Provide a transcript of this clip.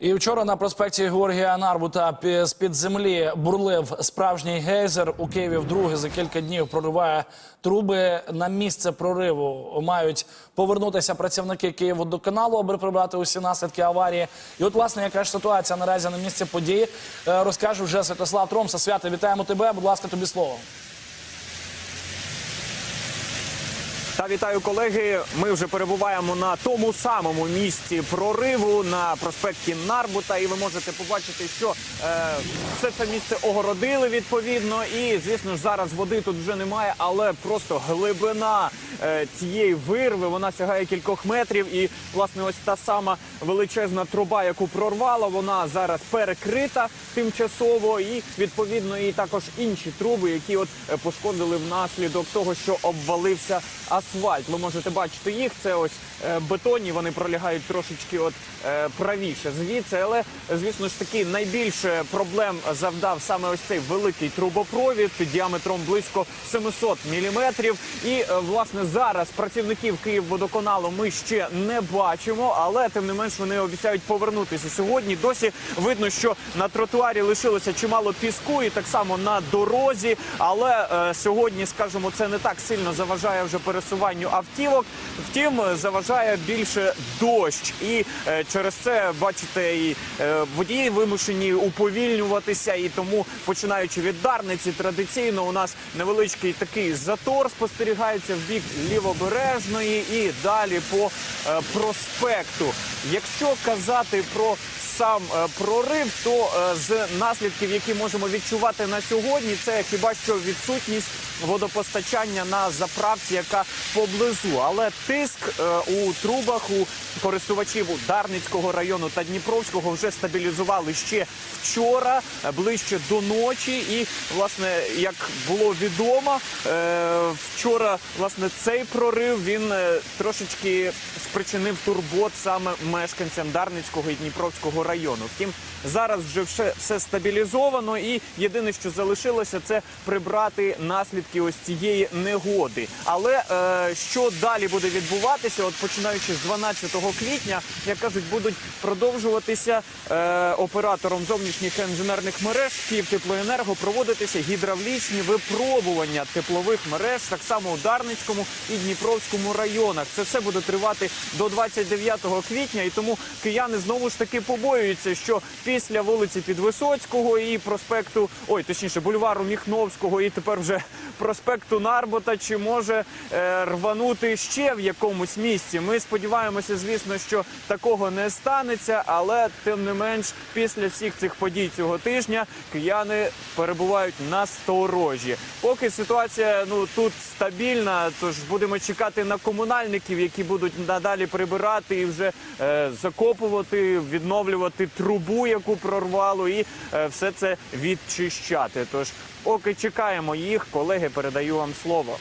І вчора на проспекті Георгія Нарбута пі- з-під землі бурлив справжній гейзер. У Києві вдруге за кілька днів прориває труби. На місце прориву мають повернутися працівники Київводоканалу, аби прибрати усі наслідки аварії. І от, власне, яка ж ситуація наразі на місці події, е, розкаже вже Святослав Тромса. Свята, вітаємо тебе. Будь ласка, тобі слово. Та вітаю колеги. Ми вже перебуваємо на тому самому місці прориву на проспекті Нарбута, і ви можете побачити, що е, все це місце огородили відповідно. І звісно ж зараз води тут вже немає, але просто глибина е, цієї вирви вона сягає кількох метрів. І власне, ось та сама величезна труба, яку прорвала, вона зараз перекрита тимчасово, і відповідно і також інші труби, які от е, пошкодили внаслідок того, що обвалився асфальт. Ви можете бачити їх. Це ось е, бетонні. Вони пролягають трошечки от е, правіше звідси. Але звісно ж таки найбільше проблем завдав саме ось цей великий трубопровід діаметром близько 700 міліметрів. І е, власне зараз працівників Київводоканалу ми ще не бачимо, але тим не менш вони обіцяють повернутися сьогодні. Досі видно, що на тротуарі лишилося чимало піску, і так само на дорозі. Але е, сьогодні, скажімо, це не так сильно заважає вже пересуванню автівок. Втім, заважає більше дощ, і е, через це бачите, і е, водії вимушені уповільнюватися. І тому, починаючи від Дарниці, традиційно у нас невеличкий такий затор спостерігається в бік лівобережної і далі по е, проспекту. Якщо казати про сам е, прорив, то е, з наслідків, які можемо відчувати на сьогодні, це хіба що відсутність водопостачання на заправці, яка поблизу. Але тиск е, у трубах у користувачів Дарницького району та Дніпровського вже стабілізували ще вчора, ближче до ночі. І власне, як було відомо, вчора власне цей прорив він трошечки спричинив турбот саме мешканцям Дарницького і Дніпровського району. Втім, зараз вже все, все стабілізовано, і єдине, що залишилося, це прибрати наслідки ось цієї негоди. Але е, що далі буде відбуватися? От починаючи з 12 квітня, як кажуть, будуть продовжуватися е, оператором зовнішніх інженерних мереж Київтеплоенерго проводитися гідравлічні випробування теплових мереж, так само у Дарницькому і Дніпровському районах. Це все буде тривати до 29 квітня, і тому кияни знову ж таки побоюються, що після вулиці Підвисоцького і проспекту, ой, точніше, бульвару Міхновського, і тепер вже проспекту Нарбота, чи може е, рванути ще в якомусь місці. Ми сподіваємося, звісно, що такого не станеться, але тим не менш, після всіх цих подій цього тижня кияни перебувають на сторожі. Поки ситуація ну тут стабільна, тож будемо чекати на комунальників, які будуть надалі прибирати і вже е, закопувати, відновлювати трубу, яку прорвало, і е, все це відчищати. Тож, поки чекаємо їх, колеги, передаю вам слово.